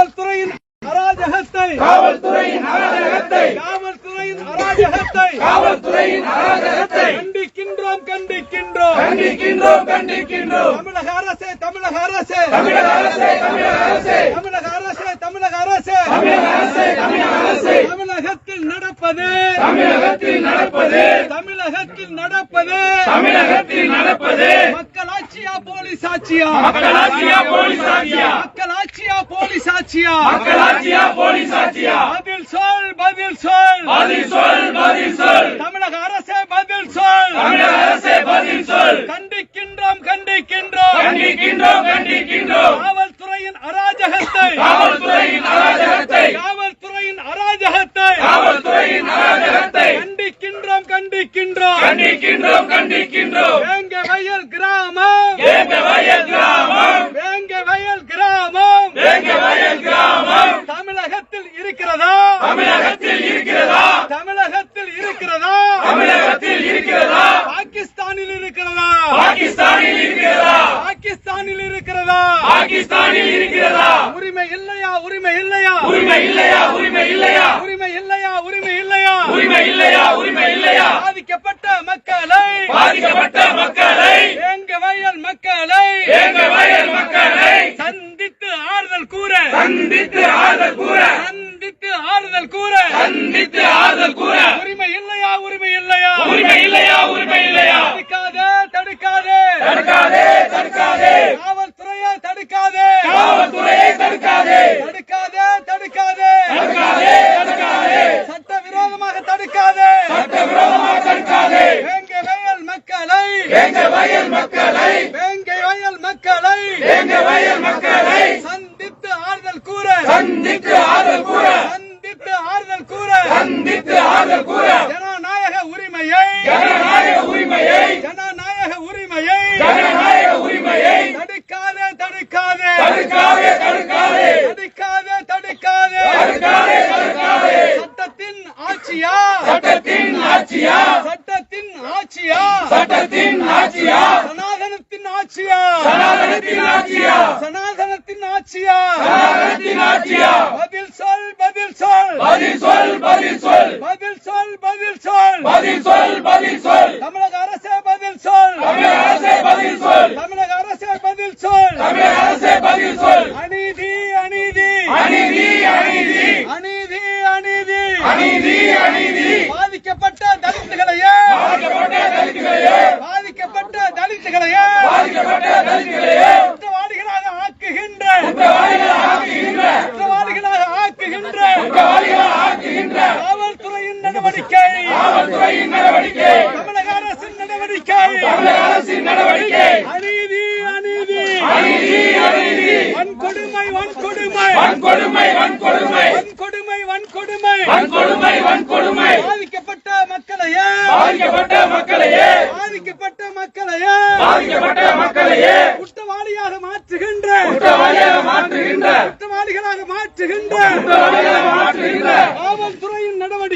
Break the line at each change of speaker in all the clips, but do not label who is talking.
காவல்துறையின் அராஜகத்தை.
காவல்துறையின் அராஜகத்தை.
காவல்துறையின் அராஜகத்தை.
காவல்துறையின் அராஜகத்தை.
கண்டிக்கின்றோம் கண்டிக்கின்றோம்.
கண்டிக்கின்றோம் கண்டிக்கின்றோம்.
தமிழக அரசே தமிழக அரசே.
தமிழக அரசே தமிழக அரசே.
தமிழக அரசே தமிழக அரசே.
தமிழக அரசே தமிழக அரசே.
தமிழகத்தில் நடப்பது.
தமிழகத்தில் நடப்பது.
தமிழகத்தில் நடப்பது.
தமிழகத்தில் நடப்பது.
மக்களாட்சியா போலீஸ் ஆட்சியா
மக்களாட்சியா போலீஸ் ஆட்சியா
மக்களாட்சியா போலீஸ் ஆட்சியா?
மக்களாட்சியா போலீஸ் ஆட்சியா?
பதில் சொல் பதில் சொல்.
பதில் சொல் பதில் சொல்.
தமிழக அரசே பதில் சொல்.
தமிழக அரசே பதில் சொல்.
கண்டிக்கின்றோம் கண்டிக்கின்றோம்.
கண்டிக்கின்றோம் கண்டிக்கின்றோம்.
காவல்துறையின் அராஜகத்தை.
காவல்துறையின் அராஜகத்தை.
காவல்துறையின் அராஜகத்தை.
காவல்துறையின் அராஜகத்தை.
கண்டிக்கின்றோம் கண்டிக்கின்றோம்.
கண்டிக்கின்றோம் கண்டிக்கின்றோம்
வேங்க வயல் கிராமம்
எங்க வயல் கிராமம்
வேங்க வயல் கிராமம்
எங்க வயல் கிராமம்
தமிழகத்தில் இருக்கிறதா
தமிழகத்தில் இருக்கிறதா
தமிழகத்தில் இருக்கிறதா
தமிழகத்தில் இருக்கிறதா
பாகிஸ்தானில் இருக்கிறதா
பாகிஸ்தானில் இருக்கிறதா
பாகிஸ்தானில் இருக்கிறதா
பாகிஸ்தானில் இருக்கிறதா?
உரிமை இல்லையா? உரிமை இல்லையா?
உரிமை இல்லையா? உரிமை இல்லையா?
உரிமை இல்லையா? உரிமை இல்லையா?
உரிமை இல்லையா? உரிமை இல்லையா?
பாதிக்கப்பட்ட மக்களை
பாதிக்கப்பட்ட மக்களை
வேங்க வயல் மக்களை
எங்க வயல் மக்களை
சந்தித்து ஆறுதல் கூற.
சந்தித்து ஆறுதல் கூற.
சந்தித்து ஆறுதல் கூற.
சந்தித்து ஆறுதல் கூற. எங்க வயல் மக்களை.
வேங்க வயல் மக்களை.
எங்க வயல் மக்களை.
சந்தித்து ஆறுதல் கூற
சந்தித்து ஆறுதல் கூற.
சந்தித்து சனாதனத்தின் ஆட்சியா?
சனாதனத்தின் ஆட்சியா?
பதில் சொல் பதில் சொல்.
பதில் சொல் பதில் சொல்.
பதில் சொல் பதில் சொல்.
பதில் சொல் பதில் சொல்.
தமிழக அரசே பதில் சொல்.
தமிழக அரசே பதில் சொல்.
தமிழக அரசே பதில் சொல்.
தமிழக அரசே பதில் சொல்.
அநீதி அநீதி.
அநீதி அநீதி.
அநீதி அநீதி.
அநீதி அநீதி.
பாதிக்கப்பட்ட தலித்துகளையே.
பாதிக்கப்பட்ட தலித்துகளையே.
பாதிக்கப்பட்ட தலித்துகளையே.
பாதிக்கப்பட்ட தலித்துகளையே
குற்றவாளிகளாக ஆக்குகின்ற
குற்றவாளிகளாக ஆக்குகின்ற
குற்றவாளிகளாக ஆக்குகின்ற
குற்றவாளிகளாக ஆக்குகின்ற
காவல்துறையின் நடவடிக்கை
காவல்துறையின் நடவடிக்கை.
தமிழக அரசின் நடவடிக்கை.
தமிழக அரசின் நடவடிக்கை.
அநீதி அநீதி.
அநீதி அநீதி.
வன்கொடுமை வன்கொடுமை
வன்கொடுமை வன்கொடுமை
வன்கொடுமை வன்கொடுமை
வன்கொடுமை வன்கொடுமை
பாதிக்கப்பட்ட மக்களையே.
பாதிக்கப்பட்ட மக்களையே.
பாதிக்கப்பட்ட மக்களையே.
பாதிக்கப்பட்ட மக்களையே.
குற்றவாளியாக மாற்றுகின்ற.
குற்றவாளியாக மாற்றுகின்ற.
குற்றவாளிகளாக மாற்றுகின்ற.
குற்றவாளியாக மாற்றுகின்ற.
காவல்துறையின்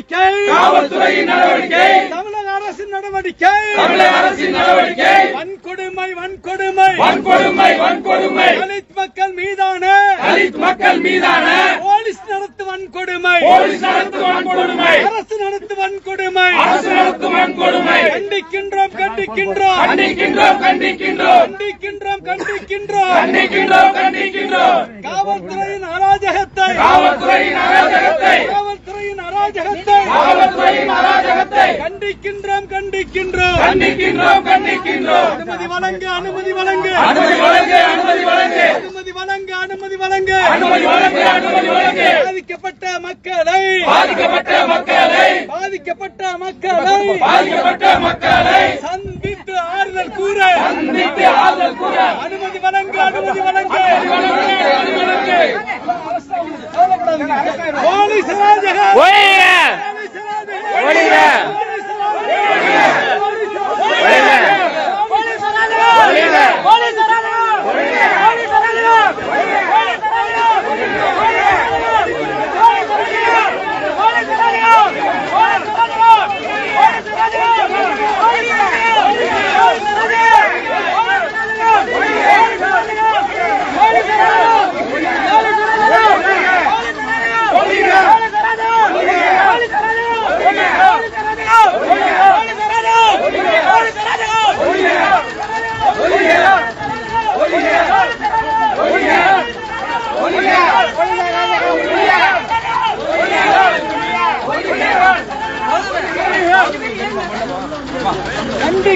நடவடிக்கை.
காவல்துறையின் நடவடிக்கை.
தமிழக அரசின் நடவடிக்கை.
தமிழக அரசின் நடவடிக்கை.
வன்கொடுமை வன்கொடுமை.
வன்கொடுமை வன்கொடுமை.
தலித் மக்கள் மீதான.
தலித் மக்கள் மீதான.
போலீஸ் நடத்து வன்கொடுமை.
போலீஸ் நடத்தும் வன்கொடுமை.
அரசு நடத்து வன்கொடுமை.
அரசு நடத்தும் வன்கொடுமை.
கண்டிக்கின்றோம் கண்டிக்கின்றோம்.
கண்டிக்கின்றோம் கண்டிக்கின்றோம்.
கண்டிக்கின்றோம் கண்டிக்கின்றோம்.
கண்டிக்கின்றோம் கண்டிக்கின்றோம்.
காவல்துறையின் அராஜகத்தை.
காவல்துறையின் அராஜகத்தை.
அராஜகத்தை
காவல்துறையின் அராஜகத்தை
கண்டிக்கின்றோம் கண்டிக்கின்றோம்.
கண்டிக்கின்றோம் கண்டிக்கின்றோம்.
அனுமதி வழங்கு அனுமதி வழங்கு.
அனுமதி வழங்கு அனுமதி வழங்கு.
அனுமதி வழங்கு அனுமதி வழங்கு.
அனுமதி வழங்கு அனுமதி வழங்கு.
பாதிக்கப்பட்ட மக்களை
பாதிக்கப்பட்ட மக்களை
பாதிக்கப்பட்ட மக்களை
பாதிக்கப்பட்ட மக்களை
சந்தித்து ஆறுதல் கூற.
சந்தித்து ஆறுதல் கூற.
அனுமதி வழங்கு. அனுமதி வழங்கு.